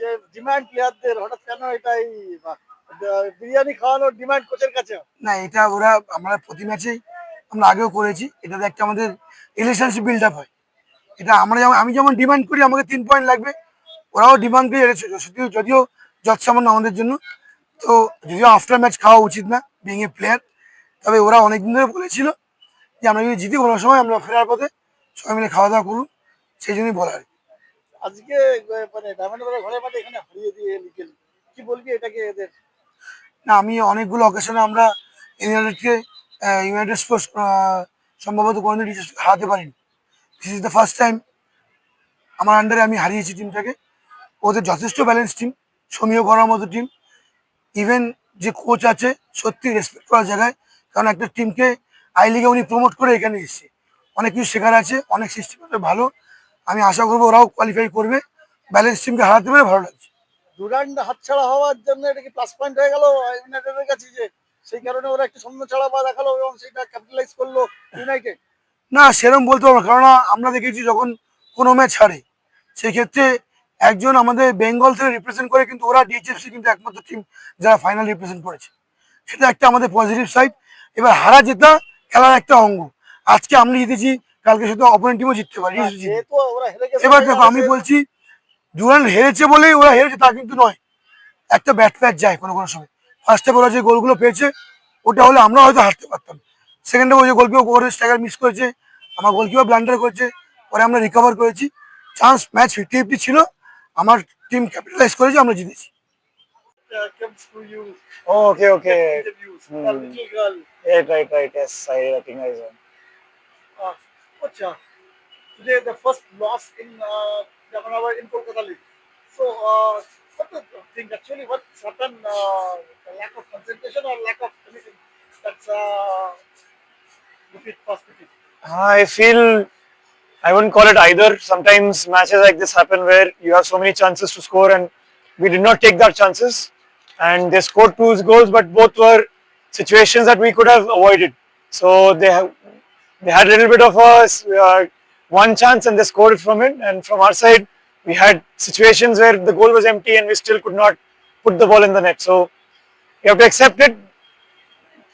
যে ডিমান্ড প্লেয়ারদের হঠাৎ কেন এটা এই আহ, বিরিয়ানি খাওয়ানোর ডিমান্ড কোচের কাছে? না এটা ওরা আমরা প্রতি ম্যাচেই আমরা আগেও করেছি। এটাতে একটা আমাদের রিলেশনশিপ বিল্ড আপ হয়। এটা আমরা যেমন আমি যেমন ডিমান্ড করি আমাকে তিন পয়েন্ট লাগবে ওরাও ডিমান্ড করে এটা যদিও যদিও যৎসামান্য আমাদের জন্য। তো যদিও আফটার ম্যাচ খাওয়া উচিত না বিং এ প্লেয়ার তবে ওরা অনেকদিন ধরে বলেছিল যে আমরা যদি জিতি কোনো সময় আমরা ফেরার পথে সবাই মিলে খাওয়া দাওয়া করুন সেই জন্যই বলা। আজকে মানে ঘরের মাঠে এখানে হারিয়ে দিয়ে কি বলবি এটাকে এদের? না, আমি অনেকগুলো অকেশনে আমরা ইউনাইটেডকে ইউনাইটেড স্পোর্টস সম্ভবত কোনোদিন হারাতে পারিনি। This is the first time আমার আন্ডারে আমি হারিয়েছি টিমটাকে ওদের যথেষ্ট ব্যালেন্স টিম সমীহ করার মতো টিম ইভেন যে কোচ আছে, সত্যি রেসপেক্ট করার জায়গায়, কারণ একটা টিমকে আই লিগে উনি প্রমোট করে এখানে এসেছে। অনেক কিছু শেখার আছে, অনেক সিস্টেম ভালো। আমি আশা করব ওরাও কোয়ালিফাই করবে। ব্যালেন্স টিমকে হারাতে পেরে ভালো লাগছে। ডুরান্ড হাতছাড়া হওয়ার জন্য এটা কি প্লাস পয়েন্ট হয়ে গেল? ইউনাইটেডের কাছে যে সেই কারণে ওরা একটু সন্ধ্যা ছাড়া পা দেখাল এবং সেটা ক্যাপিটালাইজ করল ইউনাইটেড না সেরকম বলতে পারব না কারণ আমরা দেখেছি যখন কোনো ম্যাচ হারে সেই ক্ষেত্রে একজন আমাদের বেঙ্গল থেকে রিপ্রেজেন্ট করে কিন্তু ওরা ডিএচএফসি কিন্তু একমাত্র টিম যারা ফাইনাল রিপ্রেজেন্ট করেছে। সেটা একটা আমাদের পজিটিভ সাইড এবার হারা জেতা খেলার একটা অঙ্গ। আজকে আমরা জিতেছি কালকে শুধু অপোনেন্ট টিমও জিততে পারি গেছে এবার দেখো আমি বলছি ডুরান্ড হেরেছে বলেই ওরা হেরেছে তা কিন্তু নয় একটা ব্যাট প্যাচ যায় কোনো কোনো সময় ফার্স্ট হাফে ওরা যে গোলগুলো পেয়েছে ওটা হলে আমরা হয়তো হারতে পারতাম সেকেন্ডে ওই যে গোলকিপার ওর স্ট্রাইকার মিস করেছে আমার গোলকিপার ব্লান্ডার করেছে পরে আমরা রিকভার করেছি চান্স ম্যাচ ফিফটি ফিফটি ছিল আমার টিম ক্যাপিটালাইজ করেছে আমরা জিতেছি okay, okay. a little girl Right, right, right. Yes, I recognize him. Coach today the first loss in uh, Jamanabar in Kolkata League so uh, what do you think actually What happened uh, lack of concentration or lack of anything that's uh, defeat first defeat I feel I wouldn't call it either. Sometimes matches like this happen where you have so many chances to score and we did not take that chances. And they scored two goals, but both were situations that we could have avoided. So they have they had a little bit of a uh, one chance and they scored from it. And from our side, we had situations where the goal was empty and we still could not put the ball in the net. So you have to accept it.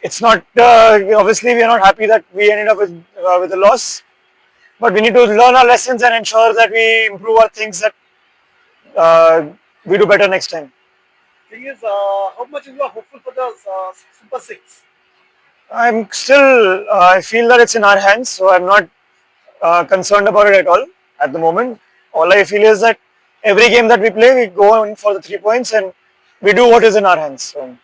It's not uh, obviously we are not happy that we ended up with uh, with a loss, but we need to learn our lessons and ensure that we improve our things that uh, we do better next time. thing is uh, how much you are hopeful for the uh, Super Six I'm still uh, I feel that it's in our hands, so I'm not uh, concerned about it at all at the moment. All I feel is that every game that we play, we go in for the three points and we do what is in our hands. So.